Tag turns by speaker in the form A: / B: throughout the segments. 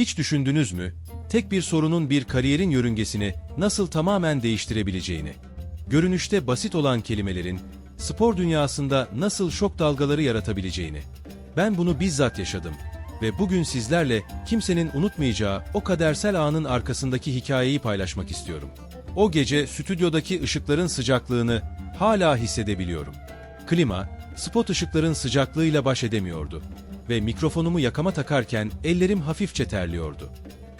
A: Hiç düşündünüz mü? Tek bir sorunun bir kariyerin yörüngesini nasıl tamamen değiştirebileceğini. Görünüşte basit olan kelimelerin spor dünyasında nasıl şok dalgaları yaratabileceğini. Ben bunu bizzat yaşadım ve bugün sizlerle kimsenin unutmayacağı o kadersel anın arkasındaki hikayeyi paylaşmak istiyorum. O gece stüdyodaki ışıkların sıcaklığını hala hissedebiliyorum. Klima, spot ışıkların sıcaklığıyla baş edemiyordu ve mikrofonumu yakama takarken ellerim hafifçe terliyordu.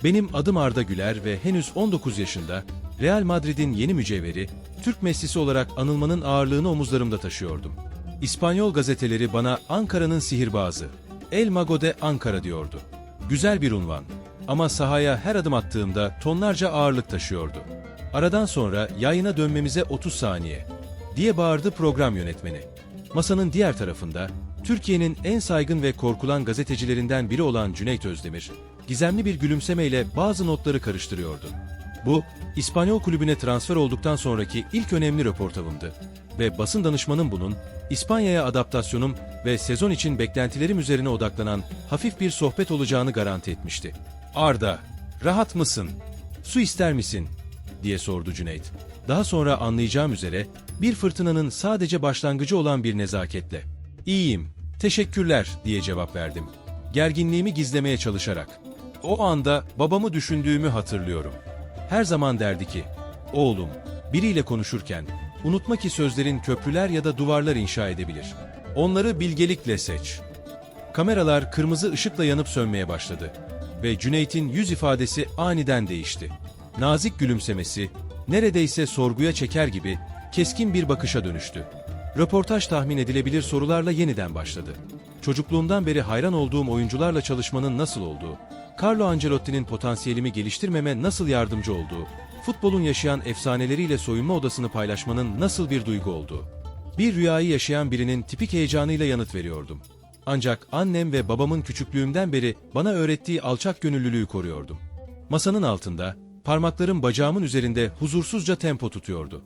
A: Benim adım Arda Güler ve henüz 19 yaşında Real Madrid'in yeni mücevheri, Türk Messi'si olarak anılmanın ağırlığını omuzlarımda taşıyordum. İspanyol gazeteleri bana Ankara'nın sihirbazı, El Mago de Ankara diyordu. Güzel bir unvan ama sahaya her adım attığımda tonlarca ağırlık taşıyordu. Aradan sonra yayına dönmemize 30 saniye diye bağırdı program yönetmeni. Masanın diğer tarafında Türkiye'nin en saygın ve korkulan gazetecilerinden biri olan Cüneyt Özdemir, gizemli bir gülümsemeyle bazı notları karıştırıyordu. Bu, İspanyol kulübüne transfer olduktan sonraki ilk önemli röportavımdı ve basın danışmanım bunun İspanya'ya adaptasyonum ve sezon için beklentilerim üzerine odaklanan hafif bir sohbet olacağını garanti etmişti. Arda, rahat mısın? Su ister misin? diye sordu Cüneyt. Daha sonra anlayacağım üzere bir fırtınanın sadece başlangıcı olan bir nezaketle. İyiyim, teşekkürler diye cevap verdim. Gerginliğimi gizlemeye çalışarak. O anda babamı düşündüğümü hatırlıyorum. Her zaman derdi ki, oğlum, biriyle konuşurken unutma ki sözlerin köprüler ya da duvarlar inşa edebilir. Onları bilgelikle seç. Kameralar kırmızı ışıkla yanıp sönmeye başladı ve Cüneyt'in yüz ifadesi aniden değişti. Nazik gülümsemesi, neredeyse sorguya çeker gibi keskin bir bakışa dönüştü. Röportaj tahmin edilebilir sorularla yeniden başladı. Çocukluğumdan beri hayran olduğum oyuncularla çalışmanın nasıl olduğu, Carlo Ancelotti'nin potansiyelimi geliştirmeme nasıl yardımcı olduğu, futbolun yaşayan efsaneleriyle soyunma odasını paylaşmanın nasıl bir duygu olduğu. Bir rüyayı yaşayan birinin tipik heyecanıyla yanıt veriyordum. Ancak annem ve babamın küçüklüğümden beri bana öğrettiği alçak gönüllülüğü koruyordum. Masanın altında, parmaklarım bacağımın üzerinde huzursuzca tempo tutuyordu.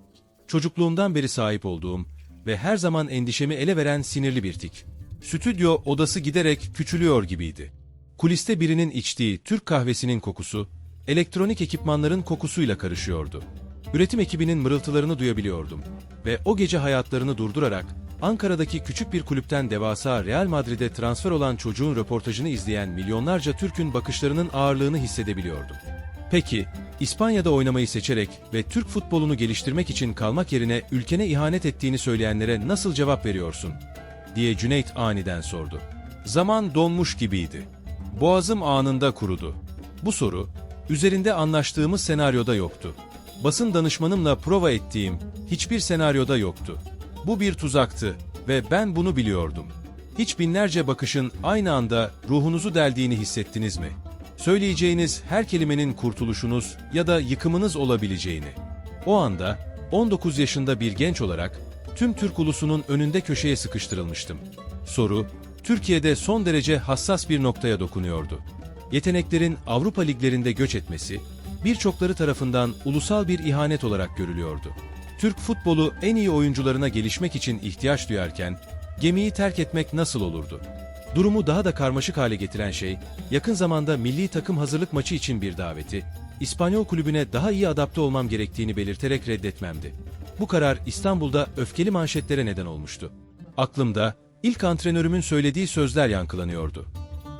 A: Çocukluğumdan beri sahip olduğum ve her zaman endişemi ele veren sinirli bir tik. Stüdyo odası giderek küçülüyor gibiydi. Kuliste birinin içtiği Türk kahvesinin kokusu, elektronik ekipmanların kokusuyla karışıyordu. Üretim ekibinin mırıltılarını duyabiliyordum ve o gece hayatlarını durdurarak Ankara'daki küçük bir kulüpten devasa Real Madrid'e transfer olan çocuğun röportajını izleyen milyonlarca Türk'ün bakışlarının ağırlığını hissedebiliyordum. Peki, İspanya'da oynamayı seçerek ve Türk futbolunu geliştirmek için kalmak yerine ülkene ihanet ettiğini söyleyenlere nasıl cevap veriyorsun? diye Cüneyt aniden sordu. Zaman donmuş gibiydi. Boğazım anında kurudu. Bu soru, üzerinde anlaştığımız senaryoda yoktu. Basın danışmanımla prova ettiğim hiçbir senaryoda yoktu. Bu bir tuzaktı ve ben bunu biliyordum. Hiç binlerce bakışın aynı anda ruhunuzu deldiğini hissettiniz mi? Söyleyeceğiniz her kelimenin kurtuluşunuz ya da yıkımınız olabileceğini. O anda 19 yaşında bir genç olarak tüm Türk ulusunun önünde köşeye sıkıştırılmıştım. Soru, Türkiye'de son derece hassas bir noktaya dokunuyordu. Yeteneklerin Avrupa liglerinde göç etmesi, birçokları tarafından ulusal bir ihanet olarak görülüyordu. Türk futbolu en iyi oyuncularına gelişmek için ihtiyaç duyarken, gemiyi terk etmek nasıl olurdu? Durumu daha da karmaşık hale getiren şey, yakın zamanda milli takım hazırlık maçı için bir daveti, İspanyol kulübüne daha iyi adapte olmam gerektiğini belirterek reddetmemdi. Bu karar İstanbul'da öfkeli manşetlere neden olmuştu. Aklımda ilk antrenörümün söylediği sözler yankılanıyordu.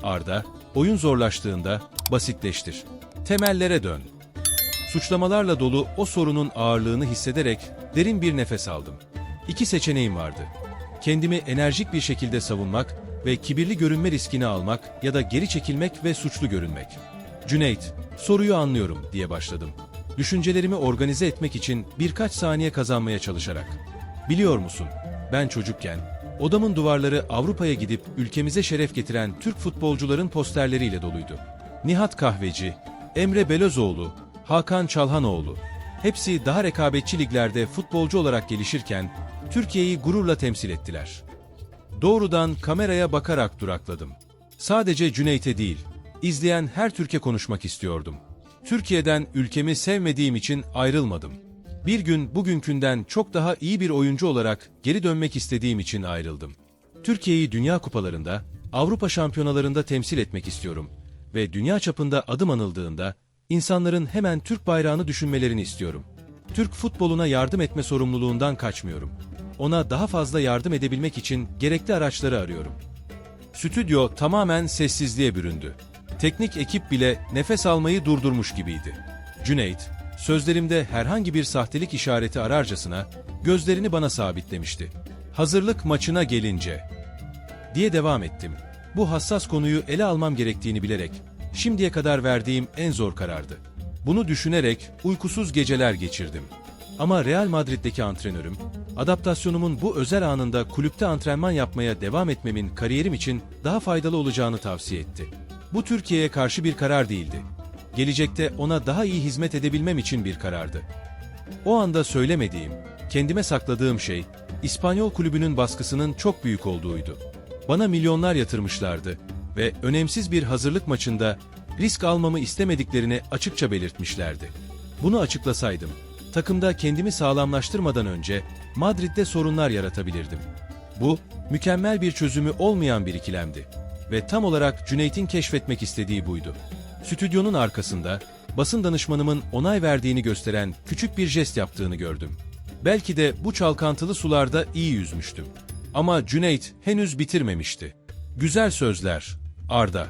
A: Arda, oyun zorlaştığında basitleştir. Temellere dön. Suçlamalarla dolu o sorunun ağırlığını hissederek derin bir nefes aldım. İki seçeneğim vardı. Kendimi enerjik bir şekilde savunmak ve kibirli görünme riskini almak ya da geri çekilmek ve suçlu görünmek. Cüneyt, soruyu anlıyorum diye başladım. Düşüncelerimi organize etmek için birkaç saniye kazanmaya çalışarak. Biliyor musun, ben çocukken odamın duvarları Avrupa'ya gidip ülkemize şeref getiren Türk futbolcuların posterleriyle doluydu. Nihat Kahveci, Emre Belözoğlu, Hakan Çalhanoğlu. Hepsi daha rekabetçi liglerde futbolcu olarak gelişirken Türkiye'yi gururla temsil ettiler. Doğrudan kameraya bakarak durakladım. Sadece Cüneyt'e değil, izleyen her Türk'e konuşmak istiyordum. Türkiye'den ülkemi sevmediğim için ayrılmadım. Bir gün bugünkünden çok daha iyi bir oyuncu olarak geri dönmek istediğim için ayrıldım. Türkiye'yi Dünya Kupalarında, Avrupa Şampiyonalarında temsil etmek istiyorum ve dünya çapında adım anıldığında insanların hemen Türk bayrağını düşünmelerini istiyorum. Türk futboluna yardım etme sorumluluğundan kaçmıyorum. Ona daha fazla yardım edebilmek için gerekli araçları arıyorum. Stüdyo tamamen sessizliğe büründü. Teknik ekip bile nefes almayı durdurmuş gibiydi. Cüneyt, sözlerimde herhangi bir sahtelik işareti ararcasına gözlerini bana sabitlemişti. Hazırlık maçına gelince diye devam ettim. Bu hassas konuyu ele almam gerektiğini bilerek şimdiye kadar verdiğim en zor karardı. Bunu düşünerek uykusuz geceler geçirdim. Ama Real Madrid'deki antrenörüm, adaptasyonumun bu özel anında kulüpte antrenman yapmaya devam etmemin kariyerim için daha faydalı olacağını tavsiye etti. Bu Türkiye'ye karşı bir karar değildi. Gelecekte ona daha iyi hizmet edebilmem için bir karardı. O anda söylemediğim, kendime sakladığım şey, İspanyol kulübünün baskısının çok büyük olduğuydu. Bana milyonlar yatırmışlardı ve önemsiz bir hazırlık maçında risk almamı istemediklerini açıkça belirtmişlerdi. Bunu açıklasaydım, takımda kendimi sağlamlaştırmadan önce Madrid'de sorunlar yaratabilirdim. Bu, mükemmel bir çözümü olmayan bir ikilemdi ve tam olarak Cüneyt'in keşfetmek istediği buydu. Stüdyonun arkasında, basın danışmanımın onay verdiğini gösteren küçük bir jest yaptığını gördüm. Belki de bu çalkantılı sularda iyi yüzmüştüm. Ama Cüneyt henüz bitirmemişti. Güzel sözler, Arda.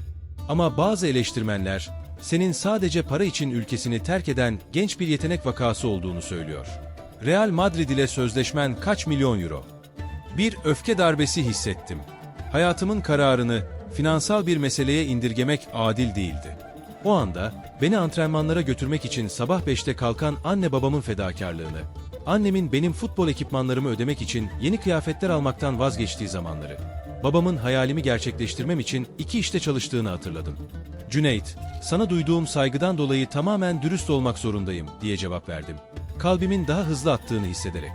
A: Ama bazı eleştirmenler, senin sadece para için ülkesini terk eden genç bir yetenek vakası olduğunu söylüyor. Real Madrid ile sözleşmen kaç milyon euro? Bir öfke darbesi hissettim. Hayatımın kararını finansal bir meseleye indirgemek adil değildi. O anda beni antrenmanlara götürmek için sabah 5'te kalkan anne babamın fedakarlığını, annemin benim futbol ekipmanlarımı ödemek için yeni kıyafetler almaktan vazgeçtiği zamanları, babamın hayalimi gerçekleştirmem için iki işte çalıştığını hatırladım. Cüneyt, sana duyduğum saygıdan dolayı tamamen dürüst olmak zorundayım diye cevap verdim. Kalbimin daha hızlı attığını hissederek.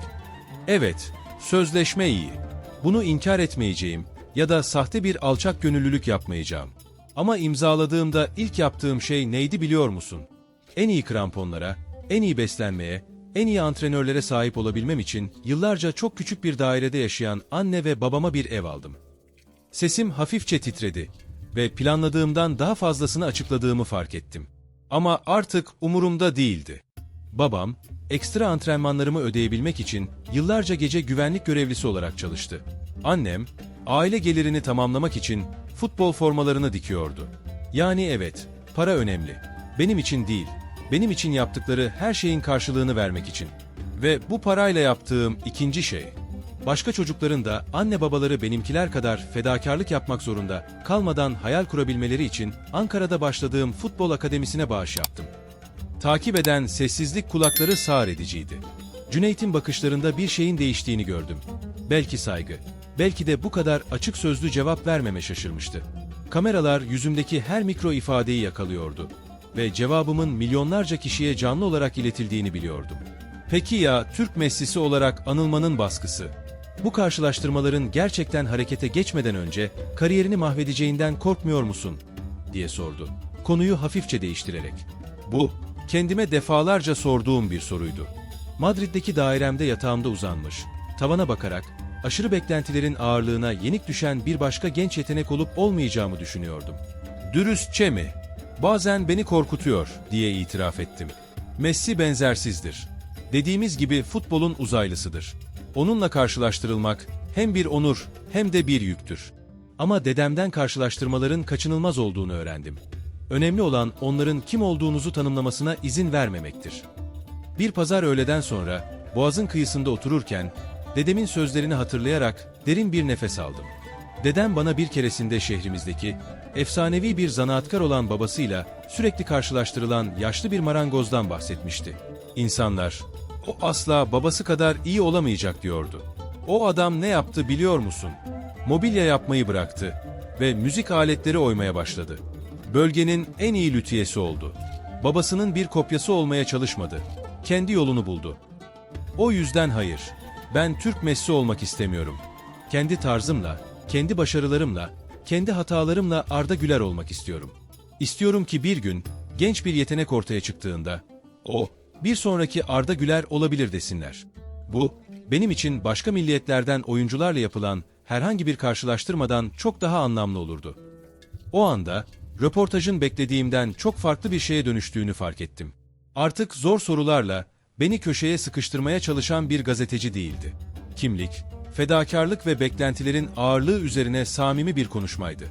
A: Evet, sözleşme iyi. Bunu inkar etmeyeceğim ya da sahte bir alçak gönüllülük yapmayacağım. Ama imzaladığımda ilk yaptığım şey neydi biliyor musun? En iyi kramponlara, en iyi beslenmeye, en iyi antrenörlere sahip olabilmem için yıllarca çok küçük bir dairede yaşayan anne ve babama bir ev aldım. Sesim hafifçe titredi ve planladığımdan daha fazlasını açıkladığımı fark ettim. Ama artık umurumda değildi. Babam, ekstra antrenmanlarımı ödeyebilmek için yıllarca gece güvenlik görevlisi olarak çalıştı. Annem, aile gelirini tamamlamak için futbol formalarını dikiyordu. Yani evet, para önemli. Benim için değil, benim için yaptıkları her şeyin karşılığını vermek için. Ve bu parayla yaptığım ikinci şey, başka çocukların da anne babaları benimkiler kadar fedakarlık yapmak zorunda kalmadan hayal kurabilmeleri için Ankara'da başladığım futbol akademisine bağış yaptım. Takip eden sessizlik kulakları sağır ediciydi. Cüneyt'in bakışlarında bir şeyin değiştiğini gördüm. Belki saygı, belki de bu kadar açık sözlü cevap vermeme şaşırmıştı. Kameralar yüzümdeki her mikro ifadeyi yakalıyordu ve cevabımın milyonlarca kişiye canlı olarak iletildiğini biliyordum. Peki ya Türk Messi'si olarak anılmanın baskısı? Bu karşılaştırmaların gerçekten harekete geçmeden önce kariyerini mahvedeceğinden korkmuyor musun? diye sordu. Konuyu hafifçe değiştirerek. Bu, kendime defalarca sorduğum bir soruydu. Madrid'deki dairemde yatağımda uzanmış, tavana bakarak aşırı beklentilerin ağırlığına yenik düşen bir başka genç yetenek olup olmayacağımı düşünüyordum. Dürüstçe mi? Bazen beni korkutuyor diye itiraf ettim. Messi benzersizdir. Dediğimiz gibi futbolun uzaylısıdır. Onunla karşılaştırılmak hem bir onur hem de bir yüktür. Ama dedemden karşılaştırmaların kaçınılmaz olduğunu öğrendim. Önemli olan onların kim olduğunuzu tanımlamasına izin vermemektir. Bir pazar öğleden sonra boğazın kıyısında otururken dedemin sözlerini hatırlayarak derin bir nefes aldım. Dedem bana bir keresinde şehrimizdeki efsanevi bir zanaatkar olan babasıyla sürekli karşılaştırılan yaşlı bir marangozdan bahsetmişti. İnsanlar, o asla babası kadar iyi olamayacak diyordu. O adam ne yaptı biliyor musun? Mobilya yapmayı bıraktı ve müzik aletleri oymaya başladı. Bölgenin en iyi lütiyesi oldu. Babasının bir kopyası olmaya çalışmadı. Kendi yolunu buldu. O yüzden hayır. Ben Türk Messi olmak istemiyorum. Kendi tarzımla, kendi başarılarımla, kendi hatalarımla Arda Güler olmak istiyorum. İstiyorum ki bir gün genç bir yetenek ortaya çıktığında o bir sonraki Arda Güler olabilir desinler. Bu benim için başka milliyetlerden oyuncularla yapılan herhangi bir karşılaştırmadan çok daha anlamlı olurdu. O anda röportajın beklediğimden çok farklı bir şeye dönüştüğünü fark ettim. Artık zor sorularla beni köşeye sıkıştırmaya çalışan bir gazeteci değildi. Kimlik, fedakarlık ve beklentilerin ağırlığı üzerine samimi bir konuşmaydı.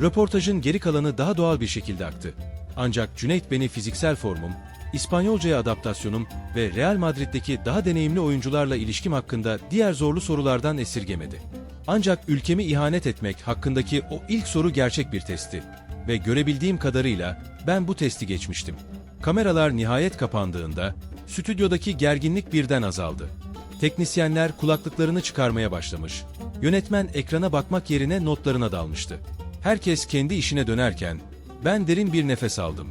A: Röportajın geri kalanı daha doğal bir şekilde aktı. Ancak Cüneyt beni fiziksel formum, İspanyolcaya adaptasyonum ve Real Madrid'deki daha deneyimli oyuncularla ilişkim hakkında diğer zorlu sorulardan esirgemedi. Ancak ülkemi ihanet etmek hakkındaki o ilk soru gerçek bir testti. Ve görebildiğim kadarıyla ben bu testi geçmiştim. Kameralar nihayet kapandığında stüdyodaki gerginlik birden azaldı. Teknisyenler kulaklıklarını çıkarmaya başlamış. Yönetmen ekrana bakmak yerine notlarına dalmıştı. Herkes kendi işine dönerken ben derin bir nefes aldım.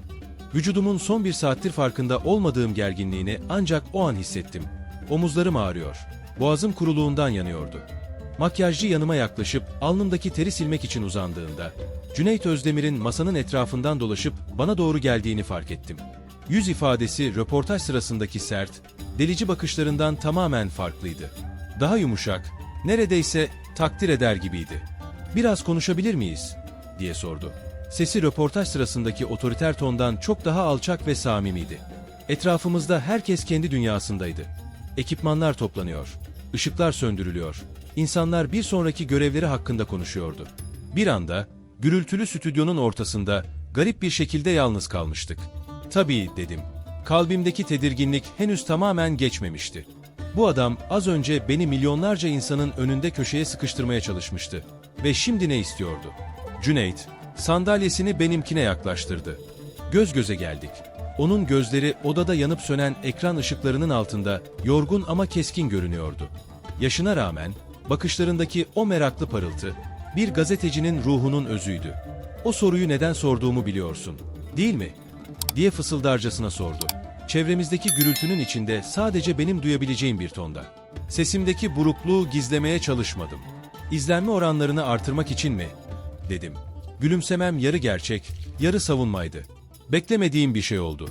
A: Vücudumun son bir saattir farkında olmadığım gerginliğini ancak o an hissettim. Omuzlarım ağrıyor. Boğazım kuruluğundan yanıyordu. Makyajcı yanıma yaklaşıp alnımdaki teri silmek için uzandığında, Cüneyt Özdemir'in masanın etrafından dolaşıp bana doğru geldiğini fark ettim. Yüz ifadesi röportaj sırasındaki sert, delici bakışlarından tamamen farklıydı. Daha yumuşak, neredeyse takdir eder gibiydi. Biraz konuşabilir miyiz? diye sordu. Sesi röportaj sırasındaki otoriter tondan çok daha alçak ve samimiydi. Etrafımızda herkes kendi dünyasındaydı. Ekipmanlar toplanıyor, ışıklar söndürülüyor, insanlar bir sonraki görevleri hakkında konuşuyordu. Bir anda, gürültülü stüdyonun ortasında garip bir şekilde yalnız kalmıştık. Tabii dedim. Kalbimdeki tedirginlik henüz tamamen geçmemişti. Bu adam az önce beni milyonlarca insanın önünde köşeye sıkıştırmaya çalışmıştı. Ve şimdi ne istiyordu? Cüneyt, sandalyesini benimkine yaklaştırdı. Göz göze geldik. Onun gözleri odada yanıp sönen ekran ışıklarının altında yorgun ama keskin görünüyordu. Yaşına rağmen bakışlarındaki o meraklı parıltı bir gazetecinin ruhunun özüydü. O soruyu neden sorduğumu biliyorsun, değil mi? diye fısıldarcasına sordu. Çevremizdeki gürültünün içinde sadece benim duyabileceğim bir tonda. Sesimdeki burukluğu gizlemeye çalışmadım. İzlenme oranlarını artırmak için mi? dedim. Gülümsemem yarı gerçek, yarı savunmaydı. Beklemediğim bir şey oldu.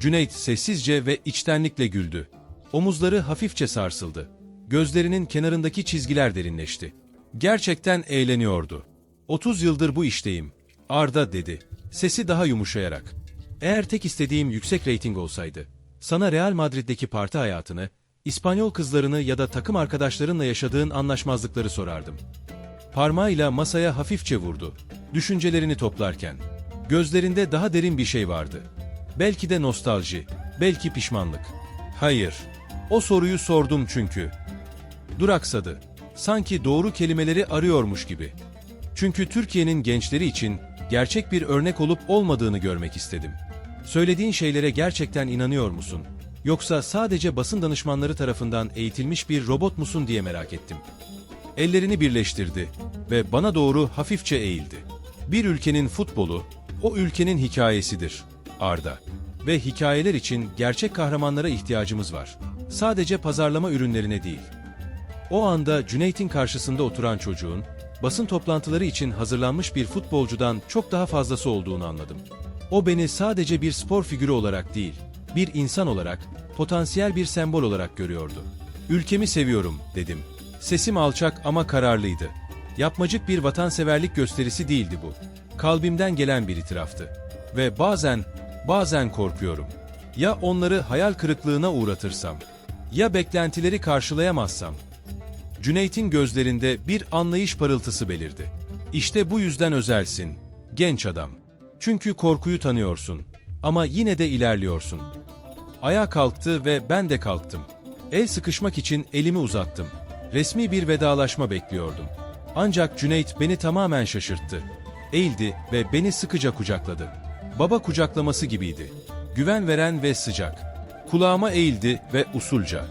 A: Cüneyt sessizce ve içtenlikle güldü. Omuzları hafifçe sarsıldı. Gözlerinin kenarındaki çizgiler derinleşti. Gerçekten eğleniyordu. 30 yıldır bu işteyim. Arda dedi. Sesi daha yumuşayarak. Eğer tek istediğim yüksek reyting olsaydı, sana Real Madrid'deki parti hayatını, İspanyol kızlarını ya da takım arkadaşlarınla yaşadığın anlaşmazlıkları sorardım. Parmağıyla masaya hafifçe vurdu. Düşüncelerini toplarken. Gözlerinde daha derin bir şey vardı. Belki de nostalji, belki pişmanlık. Hayır. O soruyu sordum çünkü. Duraksadı. Sanki doğru kelimeleri arıyormuş gibi. Çünkü Türkiye'nin gençleri için gerçek bir örnek olup olmadığını görmek istedim. Söylediğin şeylere gerçekten inanıyor musun? Yoksa sadece basın danışmanları tarafından eğitilmiş bir robot musun diye merak ettim. Ellerini birleştirdi ve bana doğru hafifçe eğildi. Bir ülkenin futbolu, o ülkenin hikayesidir, Arda. Ve hikayeler için gerçek kahramanlara ihtiyacımız var. Sadece pazarlama ürünlerine değil. O anda Cüneyt'in karşısında oturan çocuğun, basın toplantıları için hazırlanmış bir futbolcudan çok daha fazlası olduğunu anladım. O beni sadece bir spor figürü olarak değil, bir insan olarak, potansiyel bir sembol olarak görüyordu. Ülkemi seviyorum, dedim. Sesim alçak ama kararlıydı. Yapmacık bir vatanseverlik gösterisi değildi bu. Kalbimden gelen bir itiraftı. Ve bazen, bazen korkuyorum. Ya onları hayal kırıklığına uğratırsam? Ya beklentileri karşılayamazsam? Cüneyt'in gözlerinde bir anlayış parıltısı belirdi. İşte bu yüzden özelsin, genç adam. Çünkü korkuyu tanıyorsun ama yine de ilerliyorsun. Ayağa kalktı ve ben de kalktım. El sıkışmak için elimi uzattım. Resmi bir vedalaşma bekliyordum. Ancak Cüneyt beni tamamen şaşırttı. Eğildi ve beni sıkıca kucakladı. Baba kucaklaması gibiydi. Güven veren ve sıcak. Kulağıma eğildi ve usulca.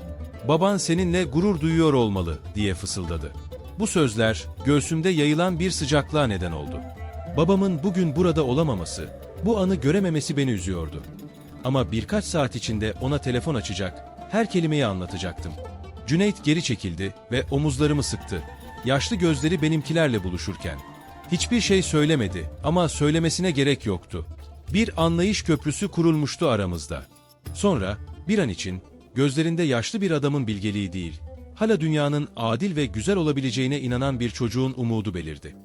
A: Baban seninle gurur duyuyor olmalı diye fısıldadı. Bu sözler göğsümde yayılan bir sıcaklığa neden oldu. Babamın bugün burada olamaması, bu anı görememesi beni üzüyordu. Ama birkaç saat içinde ona telefon açacak, her kelimeyi anlatacaktım. Cüneyt geri çekildi ve omuzlarımı sıktı. Yaşlı gözleri benimkilerle buluşurken. Hiçbir şey söylemedi ama söylemesine gerek yoktu. Bir anlayış köprüsü kurulmuştu aramızda. Sonra bir an için gözlerinde yaşlı bir adamın bilgeliği değil, hala dünyanın adil ve güzel olabileceğine inanan bir çocuğun umudu belirdi.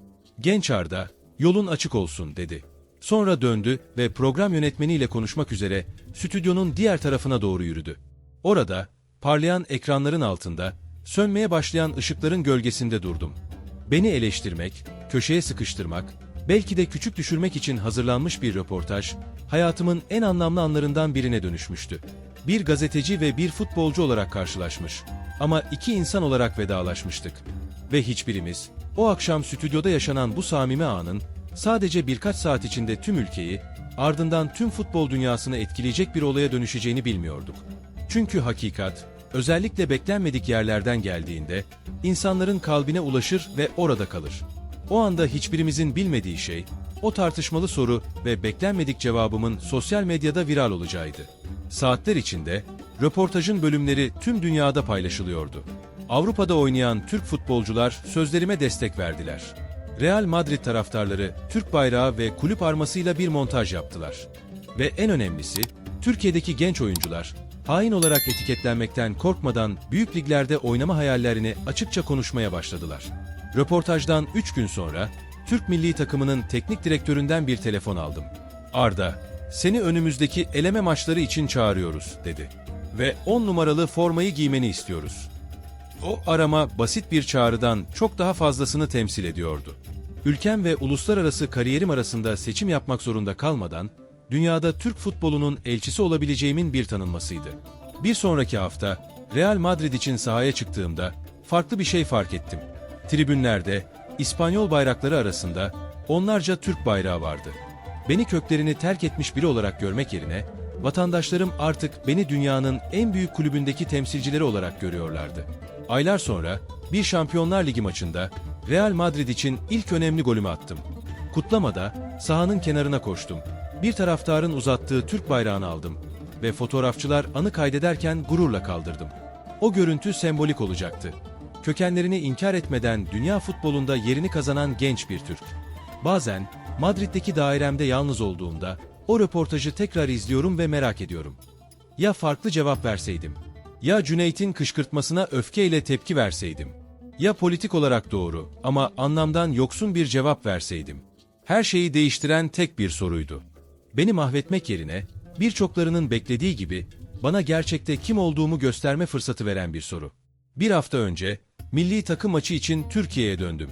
A: Genç Arda, yolun açık olsun dedi. Sonra döndü ve program yönetmeniyle konuşmak üzere stüdyonun diğer tarafına doğru yürüdü. Orada, parlayan ekranların altında, sönmeye başlayan ışıkların gölgesinde durdum. Beni eleştirmek, köşeye sıkıştırmak, belki de küçük düşürmek için hazırlanmış bir röportaj, hayatımın en anlamlı anlarından birine dönüşmüştü. Bir gazeteci ve bir futbolcu olarak karşılaşmış. Ama iki insan olarak vedalaşmıştık. Ve hiçbirimiz, o akşam stüdyoda yaşanan bu samimi anın, sadece birkaç saat içinde tüm ülkeyi, ardından tüm futbol dünyasını etkileyecek bir olaya dönüşeceğini bilmiyorduk. Çünkü hakikat, özellikle beklenmedik yerlerden geldiğinde, insanların kalbine ulaşır ve orada kalır. O anda hiçbirimizin bilmediği şey, o tartışmalı soru ve beklenmedik cevabımın sosyal medyada viral olacağıydı. Saatler içinde, röportajın bölümleri tüm dünyada paylaşılıyordu. Avrupa'da oynayan Türk futbolcular sözlerime destek verdiler. Real Madrid taraftarları Türk bayrağı ve kulüp armasıyla bir montaj yaptılar. Ve en önemlisi, Türkiye'deki genç oyuncular, hain olarak etiketlenmekten korkmadan büyük liglerde oynama hayallerini açıkça konuşmaya başladılar. Röportajdan 3 gün sonra, Türk milli takımının teknik direktöründen bir telefon aldım. Arda, seni önümüzdeki eleme maçları için çağırıyoruz, dedi. Ve 10 numaralı formayı giymeni istiyoruz. O arama basit bir çağrıdan çok daha fazlasını temsil ediyordu. Ülkem ve uluslararası kariyerim arasında seçim yapmak zorunda kalmadan, dünyada Türk futbolunun elçisi olabileceğimin bir tanınmasıydı. Bir sonraki hafta, Real Madrid için sahaya çıktığımda, farklı bir şey fark ettim. Tribünlerde, İspanyol bayrakları arasında onlarca Türk bayrağı vardı. Beni köklerini terk etmiş biri olarak görmek yerine, vatandaşlarım artık beni dünyanın en büyük kulübündeki temsilcileri olarak görüyorlardı. Aylar sonra bir Şampiyonlar Ligi maçında Real Madrid için ilk önemli golümü attım. Kutlamada sahanın kenarına koştum. Bir taraftarın uzattığı Türk bayrağını aldım ve fotoğrafçılar anı kaydederken gururla kaldırdım. O görüntü sembolik olacaktı. Kökenlerini inkar etmeden dünya futbolunda yerini kazanan genç bir Türk. Bazen Madrid'deki dairemde yalnız olduğumda o röportajı tekrar izliyorum ve merak ediyorum. Ya farklı cevap verseydim? Ya Cüneyt'in kışkırtmasına öfkeyle tepki verseydim? Ya politik olarak doğru ama anlamdan yoksun bir cevap verseydim? Her şeyi değiştiren tek bir soruydu. Beni mahvetmek yerine birçoklarının beklediği gibi bana gerçekte kim olduğumu gösterme fırsatı veren bir soru. Bir hafta önce milli takım maçı için Türkiye'ye döndüm.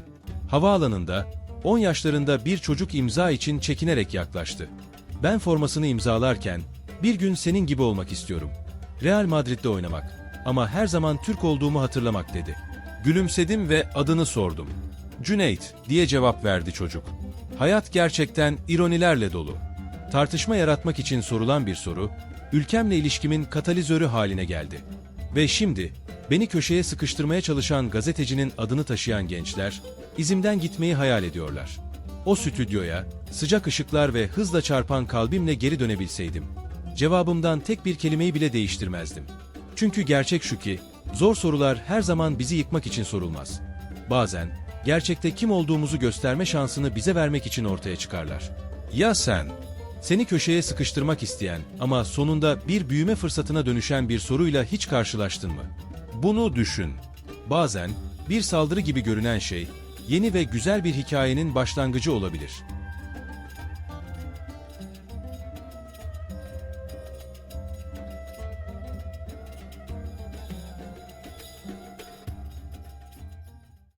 A: Havaalanında 10 yaşlarında bir çocuk imza için çekinerek yaklaştı. Ben formasını imzalarken bir gün senin gibi olmak istiyorum. Real Madrid'de oynamak ama her zaman Türk olduğumu hatırlamak dedi. Gülümsedim ve adını sordum. Cüneyt diye cevap verdi çocuk. Hayat gerçekten ironilerle dolu. Tartışma yaratmak için sorulan bir soru, ülkemle ilişkimin katalizörü haline geldi. Ve şimdi beni köşeye sıkıştırmaya çalışan gazetecinin adını taşıyan gençler, izimden gitmeyi hayal ediyorlar. O stüdyoya, sıcak ışıklar ve hızla çarpan kalbimle geri dönebilseydim, cevabımdan tek bir kelimeyi bile değiştirmezdim. Çünkü gerçek şu ki, zor sorular her zaman bizi yıkmak için sorulmaz. Bazen, gerçekte kim olduğumuzu gösterme şansını bize vermek için ortaya çıkarlar. Ya sen? Seni köşeye sıkıştırmak isteyen ama sonunda bir büyüme fırsatına dönüşen bir soruyla hiç karşılaştın mı? Bunu düşün. Bazen bir saldırı gibi görünen şey, yeni ve güzel bir hikayenin başlangıcı olabilir.